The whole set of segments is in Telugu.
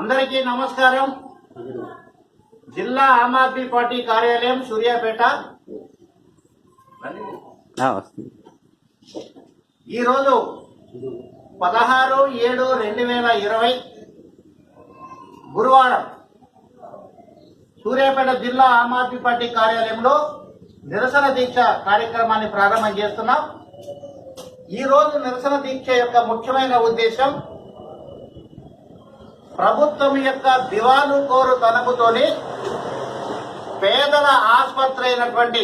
అందరికీ నమస్కారం. జిల్లా ఆమ్ ఆద్మీ పార్టీ కార్యాలయం సూర్యాపేట. ఈరోజు పదహారు ఏడు రెండు వేల ఇరవై గురువారం సూర్యాపేట జిల్లా ఆమ్ ఆద్మీ పార్టీ కార్యాలయంలో నిరసన దీక్ష కార్యక్రమాన్ని ప్రారంభం చేస్తున్నాం. ఈ రోజు నిరసన దీక్ష యొక్క ముఖ్యమైన ఉద్దేశం ప్రభుత్వం యొక్క దివాను కోరు తనపుతోని పేదల ఆసుపత్రి అయినటువంటి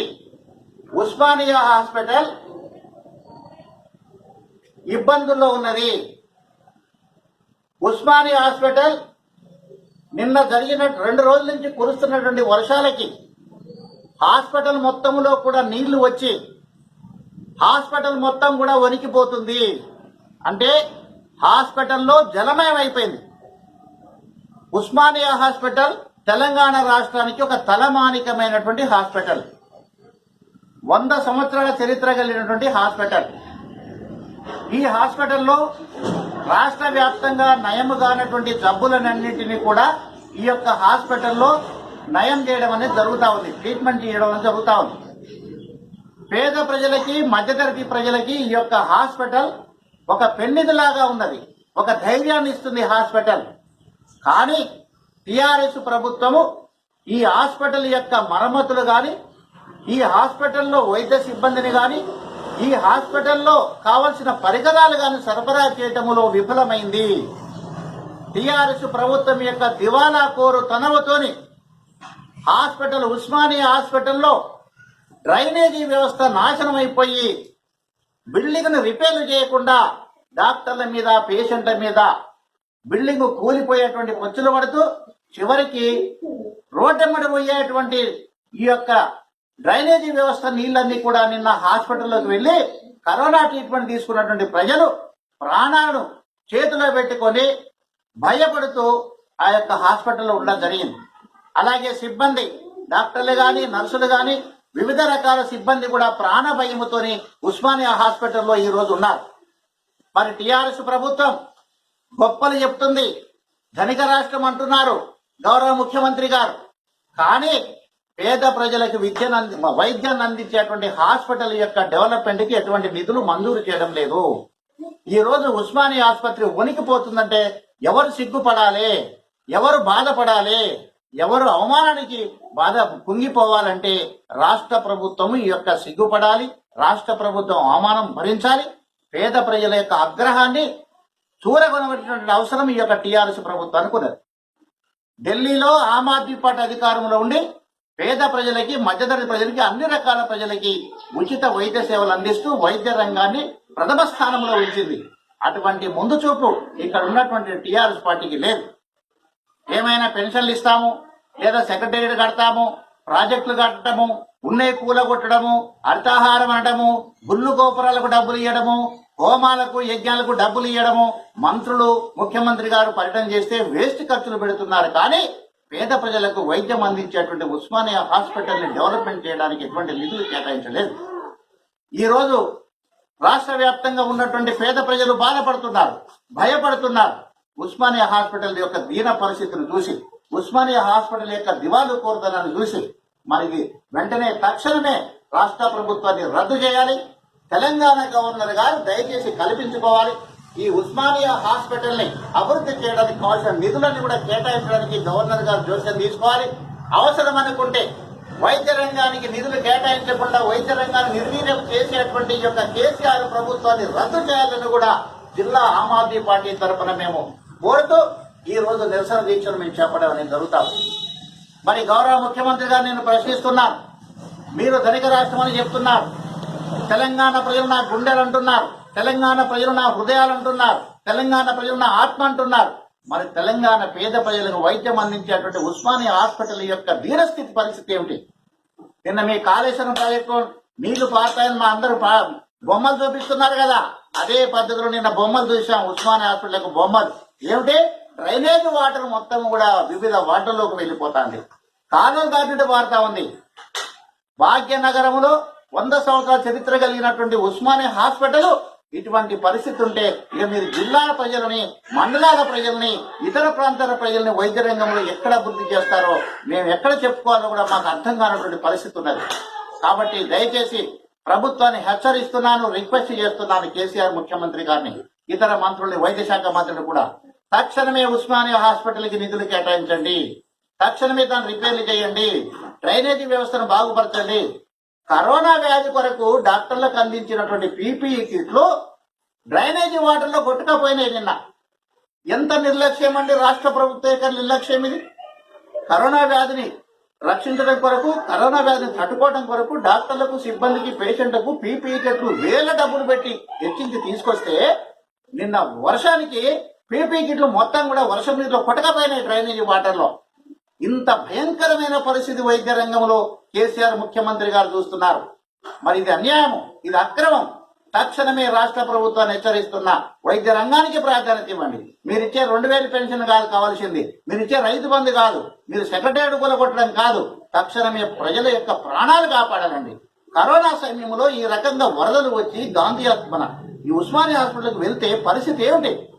ఉస్మానియా హాస్పిటల్ ఇబ్బందుల్లో ఉన్నది. ఉస్మానియా హాస్పిటల్ నిన్న జరిగిన రెండు రోజుల నుంచి కురుస్తున్నటువంటి వర్షాలకి హాస్పిటల్ మొత్తంలో కూడా నీళ్ళు వచ్చి హాస్పిటల్ మొత్తం కూడా వణికిపోతుంది. అంటే హాస్పిటల్లో జలమయం అయిపోయింది ఉస్మానియా హాస్పిటల్ తెలంగాణ రాష్ట్రానికి ఒక తలమానికమైనటువంటి హాస్పిటల్. వంద సంవత్సరాల చరిత్ర కలిగినటువంటి హాస్పిటల్. ఈ హాస్పిటల్లో రాష్ట్ర వ్యాప్తంగా నయము కానటువంటి జబ్బులన్నింటినీ కూడా ఈ యొక్క హాస్పిటల్లో నయం చేయడం అనేది జరుగుతూ ఉంది. ట్రీట్మెంట్ చేయడం అనేది జరుగుతూ ఉంది. పేద ప్రజలకి మధ్యతరగతి ప్రజలకి ఈ యొక్క హాస్పిటల్ ఒక పెన్నిదిలాగా ఉన్నది. ఒక ధైర్యాన్ని ఇస్తుంది హాస్పిటల్. కానీ టిఆర్ఎస్ ప్రభుత్వము ఈ హాస్పిటల్ యొక్క మరమ్మతులు కానీ ఈ హాస్పిటల్లో వైద్య సిబ్బందిని కానీ ఈ హాస్పిటల్లో కావలసిన పరికరాలు కానీ సరఫరా చేయటంలో విఫలమైంది. టిఆర్ఎస్ ప్రభుత్వం యొక్క దివాలా కోరు తనవతోని హాస్పిటల్ ఉస్మానియా హాస్పిటల్లో డ్రైనేజీ వ్యవస్థ నాశనం అయిపోయి బిల్డింగ్ను రిపేర్లు చేయకుండా డాక్టర్ల మీద పేషెంట్ల మీద బిల్డింగ్ కూలిపోయేటువంటి మచ్చులు పడుతూ చివరికి రోడ్డెమ్మడి పోయేటువంటి ఈ యొక్క డ్రైనేజీ వ్యవస్థ నీళ్ళన్నీ కూడా నిన్న హాస్పిటల్లోకి వెళ్ళి కరోనా ట్రీట్మెంట్ తీసుకున్నటువంటి ప్రజలు ప్రాణాలను చేతిలో పెట్టుకొని భయపడుతూ ఆ యొక్క హాస్పిటల్లో ఉండడం జరిగింది. అలాగే సిబ్బంది డాక్టర్లు కానీ నర్సులు కానీ వివిధ రకాల సిబ్బంది కూడా ప్రాణ భయముతోని ఉస్మానియా హాస్పిటల్లో ఈ రోజు ఉన్నారు. మరి టిఆర్ఎస్ ప్రభుత్వం గొప్పలు చెప్తుంది. ధనిక రాష్ట్రం అంటున్నారు. గౌరవ ముఖ్యమంత్రి గారు. కానీ పేద ప్రజలకు విద్యను అంది వైద్యాన్ని అందించేటువంటి హాస్పిటల్ యొక్క డెవలప్మెంట్కి ఎటువంటి నిధులు మంజూరు చేయడం లేదు. ఈ రోజు ఉస్మానియా ఆసుపత్రి వణికిపోతుందంటే ఎవరు సిగ్గుపడాలి? ఎవరు బాధపడాలి? ఎవరు అవమానానికి బాధ కుంగిపోవాలంటే రాష్ట్ర ప్రభుత్వం ఈ యొక్క సిగ్గుపడాలి. రాష్ట్ర ప్రభుత్వం అవమానం భరించాలి. పేద ప్రజల యొక్క ఆగ్రహాన్ని చూరగొనబడినటువంటి అవసరం ఈ యొక్క టీఆర్ఎస్ ప్రభుత్వానికి ఉన్నది ఢిల్లీలో ఆమ్ ఆద్మీ పార్టీ అధికారంలో ఉండి పేద ప్రజలకి మధ్యతరగతి ప్రజలకి అన్ని రకాల ప్రజలకి ఉచిత వైద్య సేవలు అందిస్తూ వైద్య రంగాన్ని ప్రథమ స్థానంలో ఉంచింది. అటువంటి ముందు చూపు ఇక్కడ ఉన్నటువంటి టీఆర్ఎస్ పార్టీకి లేదు. ఏమైనా పెన్షన్లు ఇస్తాము లేదా సెక్రటేరియట్ కడతాము ప్రాజెక్టులు కట్టడము ఉన్నే కూలగొట్టడము అర్థాహారం అనడము గుళ్ళు గోపురాలకు డబ్బులు ఇవ్వడము హోమాలకు యజ్ఞాలకు డబ్బులు ఇవ్వడము మంత్రులు ముఖ్యమంత్రి గారు పర్యటన చేస్తే వేస్ట్ ఖర్చులు పెడుతున్నారు. కానీ పేద ప్రజలకు వైద్యం అందించేటువంటి ఉస్మానియా హాస్పిటల్ని డెవలప్మెంట్ చేయడానికి ఎటువంటి నిధులు కేటాయించలేదు. ఈ రోజు రాష్ట్ర వ్యాప్తంగా ఉన్నటువంటి పేద ప్రజలు బాధపడుతున్నారు భయపడుతున్నారు. ఉస్మానియా హాస్పిటల్ యొక్క దీన పరిస్థితిని చూసి ఉస్మానియా హాస్పిటల్ యొక్క దివాలు కోరుదనని చూసి మరి వెంటనే తక్షణమే రాష్ట్ర ప్రభుత్వాన్ని రద్దు చేయాలి. తెలంగాణ గవర్నర్ గారు దయచేసి కల్పించుకోవాలి. ఈ ఉస్మానియా హాస్పిటల్ని అభివృద్ధి చేయడానికి కావాల్సిన నిధులను కూడా కేటాయించడానికి గవర్నర్ గారు జోస్యం తీసుకోవాలి. అవసరం అనుకుంటే వైద్య రంగానికి నిధులు కేటాయించకుండా వైద్య రంగాన్ని నిర్వీర్యం చేసేటువంటి యొక్క కేసీఆర్ ప్రభుత్వాన్ని రద్దు చేయాలని కూడా జిల్లా ఆమ్ ఆద్మీ పార్టీ తరఫున మేము కోరుతూ ఈ రోజు నిరసన దీక్షను మేము చెప్పడం అనేది జరుగుతాం మరి గౌరవ ముఖ్యమంత్రి గారు నేను ప్రశ్నిస్తున్నాను మీరు ధనిక రాష్ట్రం అని చెప్తున్నారు. తెలంగాణ ప్రజలు నా గుండెలు అంటున్నారు తెలంగాణ ప్రజలు నా హృదయాలు అంటున్నారు తెలంగాణ ప్రజలు నా ఆత్మ అంటున్నారు మరి తెలంగాణ పేద ప్రజలకు వైద్యం అందించేటువంటి ఉస్మానియా హాస్పిటల్ యొక్క దీనస్థితి పరిస్థితి ఏమిటి? నిన్న మీ కాళేశ్వరం ప్రాజెక్టు నీళ్ళు పారుతాయని మా అందరూ పా- బొమ్మలు చూపిస్తున్నారు కదా. అదే పద్ధతిలో నిన్న బొమ్మలు చూసాం ఉస్మానియా హాస్పిటల్కు బొమ్మలు. ఏమిటి? డ్రైనేజ్ వాటర్ మొత్తం కూడా వివిధ వాటర్లోకి వెళ్ళిపోతుంది. కాలువలు దాటినట్టు పారుతా ఉంది. భాగ్యనగరంలో వంద సంవత్సరాల చరిత్ర కలిగినటువంటి ఉస్మానియా హాస్పిటల్ ఇటువంటి పరిస్థితి ఉంటే ఇక మీరు జిల్లాల ప్రజలని మండలాల ప్రజల్ని ఇతర ప్రాంతాల ప్రజల్ని వైద్య రంగంలో ఎక్కడ అభివృద్ధి చేస్తారో మేము ఎక్కడ చెప్పుకోవాలో కూడా మాకు అర్థం కానటువంటి పరిస్థితి ఉన్నది. కాబట్టి దయచేసి ప్రభుత్వాన్ని హెచ్చరిస్తున్నాను రిక్వెస్ట్ చేస్తున్నాను కేసీఆర్ ముఖ్యమంత్రి గారిని ఇతర మంత్రుల్ని వైద్య శాఖ మంత్రులు కూడా. తక్షణమే ఉస్మానియా హాస్పిటల్కి నిధులు కేటాయించండి. తక్షణమే దాన్ని రిపేర్లు చేయండి. డ్రైనేజీ వ్యవస్థను బాగుపరచండి. కరోనా వ్యాధి కొరకు డాక్టర్లకు అందించినటువంటి పీపీఈ కిట్లు డ్రైనేజీ వాటర్లో కొట్టుకపోయినాయి నిన్న. ఎంత నిర్లక్ష్యం అండి రాష్ట్ర ప్రభుత్వ యొక్క నిర్లక్ష్యం ఇది? కరోనా వ్యాధిని రక్షించడం కొరకు కరోనా వ్యాధిని తట్టుకోవడం కొరకు డాక్టర్లకు సిబ్బందికి పేషెంట్లకు పీపీఈ కిట్లు వేల డబ్బులు పెట్టి హెచ్చించి తీసుకొస్తే నిన్న వర్షానికి పీపీ కిట్లు మొత్తం కూడా వర్షం నీటిలో కొట్టకపోయినాయి డ్రైనేజీ వాటర్లో. ఇంత భయంకరమైన పరిస్థితి వైద్య రంగంలో కేసీఆర్ ముఖ్యమంత్రి గారు చూస్తున్నారు. మరి ఇది అన్యాయం ఇది అక్రమం. తక్షణమే రాష్ట్ర ప్రభుత్వాన్ని హెచ్చరిస్తున్నా వైద్య రంగానికి ప్రాధాన్యత ఇవ్వండి. మీరు ఇచ్చే రెండు వేల పెన్షన్ కాదు కావాల్సింది. మీరు ఇచ్చే రైతు బంధు కాదు. మీరు సెక్రటరీ కొలగొట్టడం కాదు. తక్షణమే ప్రజల యొక్క ప్రాణాలు కాపాడాలండి. కరోనా సమయంలో ఈ రకంగా వరదలు వచ్చి గాంధీ మన ఈ ఉస్మానియా హాస్పిటల్కి వెళ్తే పరిస్థితి ఏమిటి?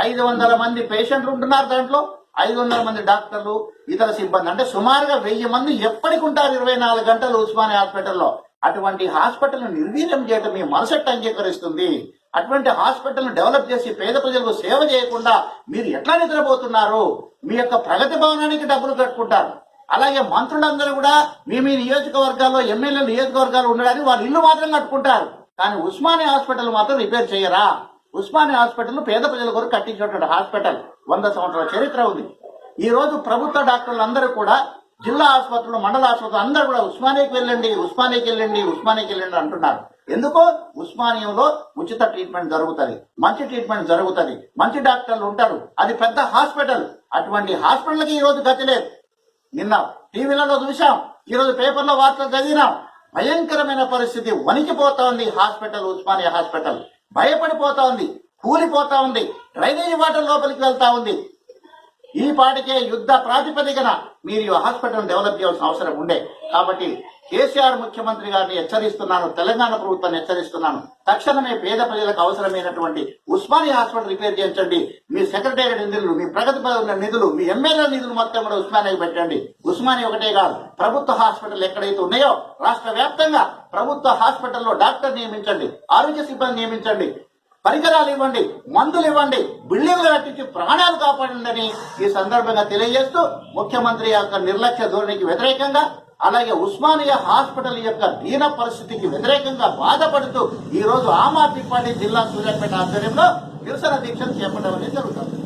ఐదు వందల మంది పేషెంట్లు ఉంటున్నారు దాంట్లో. ఐదు వందల మంది డాక్టర్లు ఇతర సిబ్బంది అంటే సుమారుగా వెయ్యి మంది ఎప్పటికి ఉంటారు ఇరవై నాలుగు గంటలు ఉస్మానియా హాస్పిటల్లో. అటువంటి హాస్పిటల్ నిర్వీర్యం చేయడం మీ మనసెట్ అంగీకరిస్తుంది. అటువంటి హాస్పిటల్ను డెవలప్ చేసి పేద ప్రజలకు సేవ చేయకుండా మీరు ఎట్లా నిద్రపోతున్నారు? మీ యొక్క ప్రగతి భవనానికి డబ్బులు కట్టుకుంటారు. అలాగే మంత్రులందరూ కూడా మీ మీ నియోజకవర్గాల్లో ఎమ్మెల్యే నియోజకవర్గాలు ఉండడానికి వాళ్ళు ఇల్లు మాత్రం కట్టుకుంటారు. కానీ ఉస్మానియా హాస్పిటల్ మాత్రం రిపేర్ చేయరా? ఉస్మానియా హాస్పిటల్ పేద ప్రజల కొరకు కట్టించినటువంటి హాస్పిటల్. వంద సంవత్సరాల చరిత్ర ఉంది. ఈ రోజు ప్రభుత్వ డాక్టర్లు అందరూ కూడా జిల్లా ఆసుపత్రులు మండల ఆసుపత్రులు అందరూ కూడా ఉస్మానియాకి వెళ్ళండి ఉస్మానియాకి వెళ్ళండి ఉస్మానియాకి వెళ్ళండి అంటున్నారు. ఎందుకో? ఉస్మానియంలో ఉచిత ట్రీట్మెంట్ జరుగుతుంది. మంచి ట్రీట్మెంట్ జరుగుతుంది. మంచి డాక్టర్లు ఉంటారు. అది పెద్ద హాస్పిటల్. అటువంటి హాస్పిటల్కి ఈ రోజు గతి లేదు. నిన్న టీవీలలో చూసాం ఈ రోజు పేపర్లో వార్తలు చదివినాం. భయంకరమైన పరిస్థితి వణికిపోతా ఉంది హాస్పిటల్ ఉస్మానియా హాస్పిటల్. భయపడిపోతా ఉంది కూలిపోతా ఉంది డ్రైనేజీ వాటర్ లోపలికి వెళ్తా ఉంది. ఈ పాటికే యుద్ధ ప్రాతిపదికన మీరు ఈ హాస్పిటల్ డెవలప్ చేయాల్సిన అవసరం ఉండే. కాబట్టి కేసీఆర్ ముఖ్యమంత్రి గారిని హెచ్చరిస్తున్నాను తెలంగాణ ప్రభుత్వాన్ని హెచ్చరిస్తున్నాను. తక్షణమే పేద ప్రజలకు అవసరమైనటువంటి ఉస్మానియా హాస్పిటల్ రిపేర్ చేయించండి. మీ సెక్రటేరియట్ నిధులు మీ ప్రగతి భవన్ నిధులు మీ ఎమ్మెల్యే నిధులు మొత్తం కూడా ఉస్మానియాకి పెట్టండి. ఉస్మానియా ఒకటే కాదు ప్రభుత్వ హాస్పిటల్ ఎక్కడైతే ఉన్నాయో రాష్ట్ర వ్యాప్తంగా ప్రభుత్వ హాస్పిటల్లో డాక్టర్ నియమించండి ఆరోగ్య సిబ్బంది నియమించండి. పరికరాలు ఇవ్వండి మందులు ఇవ్వండి బిల్డింగ్లు కట్టించి ప్రాణాలు కాపాడండి ఈ సందర్భంగా తెలియజేస్తూ ముఖ్యమంత్రి యొక్క నిర్లక్ష్య ధోరణికి వ్యతిరేకంగా అలాగే ఉస్మానియా హాస్పిటల్ యొక్క దీన పరిస్థితికి వ్యతిరేకంగా బాధపడుతూ ఈ రోజు ఆమ్ ఆద్మీ పార్టీ జిల్లా సూర్యాపేట ఆధ్వర్యంలో నిరసన దీక్షలు చేపట్టడం అనేది జరుగుతుంది.